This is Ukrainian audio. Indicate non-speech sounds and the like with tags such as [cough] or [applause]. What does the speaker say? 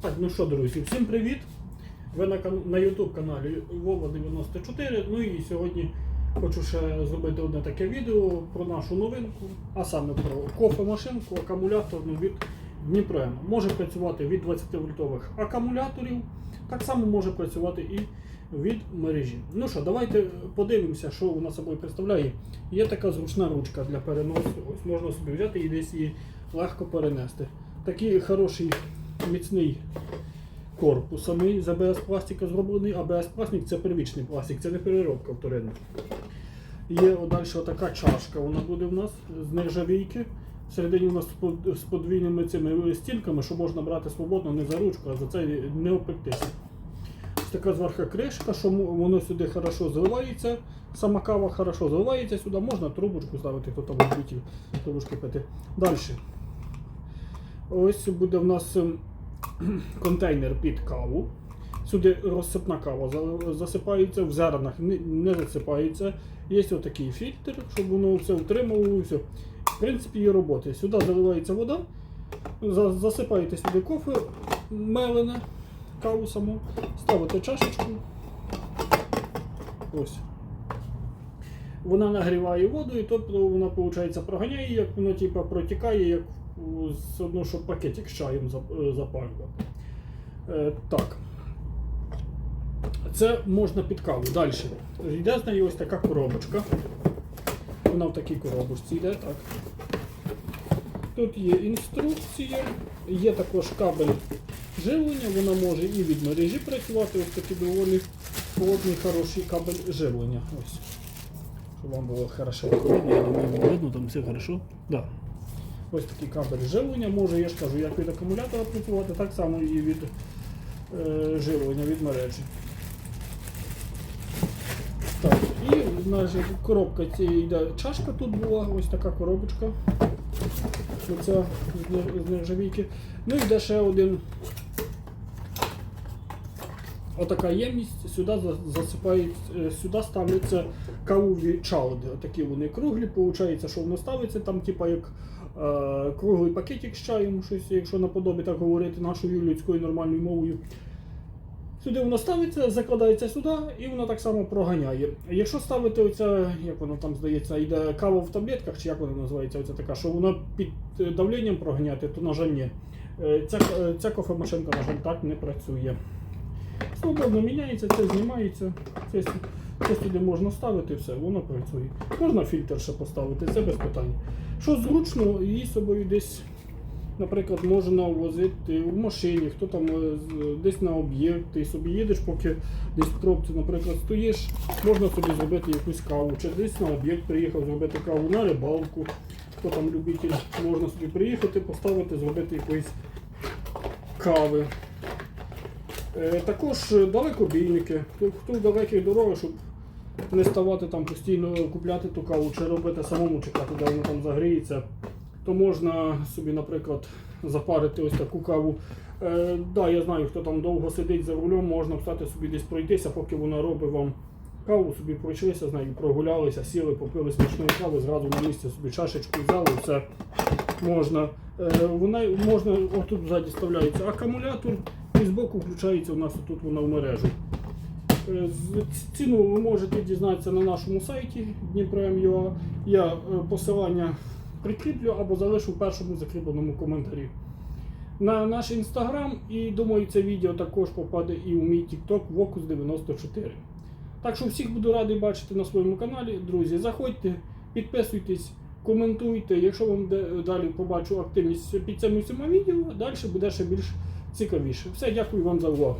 Так, ну що, друзі, всім привіт! Ви на, на YouTube каналі Вова 94. Ну і сьогодні хочу ще зробити одне таке відео про нашу новинку, а саме про кофемашинку акумуляторну від Дніпром. Може працювати від 20 вольтових акумуляторів, так само може працювати і від мережі. Ну що, давайте подивимося, що вона собою представляє. Є така зручна ручка для переносу. Ось можна собі взяти і десь її легко перенести. Такий хороший міцний корпус самий з АБС пластика зроблений. АБС пластик це первічний пластик, це не переробка вторинна. Є далі така чашка, вона буде в нас з нержавійки. Всередині у нас з подвійними цими стінками, що можна брати свободно, не за ручку, а за це не опектися. Ось така зверху кришка, що воно сюди хорошо заливається. Сама кава хорошо заливається сюди, можна трубочку ставити, хто там трубочки пити. Далі. Ось буде в нас ем, [clears throat] контейнер під каву. Сюди розсипна кава засипається, в зернах не, засипається. Є отакий фільтр, щоб воно все утримувало. В принципі, є роботи. Сюди заливається вода, засипаєте сюди кофе мелене, каву саму, ставите чашечку. Ось. Вона нагріває воду, і тобто вона, виходить, проганяє, як воно типу, протікає, як з одного, щоб пакетик з чаєм е, запалювати. Е, так. Це можна під каву. Далі. Йде з нею ось така коробочка. Вона в такій коробочці йде, так. Тут є інструкція, є також кабель живлення, вона може і від мережі працювати, ось такий доволі холодний, хороший кабель живлення. Ось. Щоб вам було хорошо я думаю, видно, там все хорошо. Да. Ось такий кабель живлення, може, я ж кажу, як від акумулятора працювати, так само і від е, живлення від мережі. Так, і значить, коробка цієї йде чашка тут була, ось така коробочка. Оця з нержавійки. Ну і йде ще один. Отака ємність, сюди за- засипають, е, сюди ставляться кавові чалди. Отакі вони круглі, виходить, що воно ставиться там, типа як е, круглий пакетик з чаєм, щось, якщо наподобі так говорити нашою людською нормальною мовою. Сюди воно ставиться, закладається сюди і воно так само проганяє. Якщо ставити оця, як воно там здається, йде кава в таблетках, чи як вона називається, оця така, що воно під е, давленням проганяти, то на жаль ні. Е, Ця, ця кофемашинка, на жаль, так не працює. Свободно міняється, це знімається, це, це сюди можна ставити, все, воно працює. Можна фільтр ще поставити, це без питань. Що зручно, її собою десь, наприклад, можна возити в машині, хто там е, десь на об'єкт, ти собі їдеш, поки десь в пробці, наприклад, стоїш, можна собі зробити якусь каву, чи десь на об'єкт приїхав зробити каву на рибалку. Хто там любитель, можна собі приїхати, поставити, зробити якоїсь кави. Е, Також е, далекобійники. Хто, в далеких дорогах, щоб не ставати там постійно купляти ту каву чи робити самому чекати, де воно там загріється, то можна собі, наприклад, запарити ось таку каву. Е, да, я знаю, хто там довго сидить за рулем, можна встати собі десь пройтися, поки вона робить вам каву, собі пройшлися з нею, прогулялися, сіли, попили смачної кави, зразу на місці собі чашечку взяли, все можна. Е, вона можна, отут ззаді вставляється акумулятор, і збоку включається у нас тут вона в мережу. Е, Ціну ви можете дізнатися на нашому сайті Дніпро.МЮА. Я е, посилання прикріплю або залишу в першому закріпленому коментарі. На наш інстаграм і думаю, це відео також попаде і у мій TikTok Vocus 94. Так що всіх буду радий бачити на своєму каналі. Друзі, заходьте, підписуйтесь, коментуйте. Якщо вам далі побачу активність під цим відео, далі буде ще більш цікавіше. Все, дякую вам за увагу.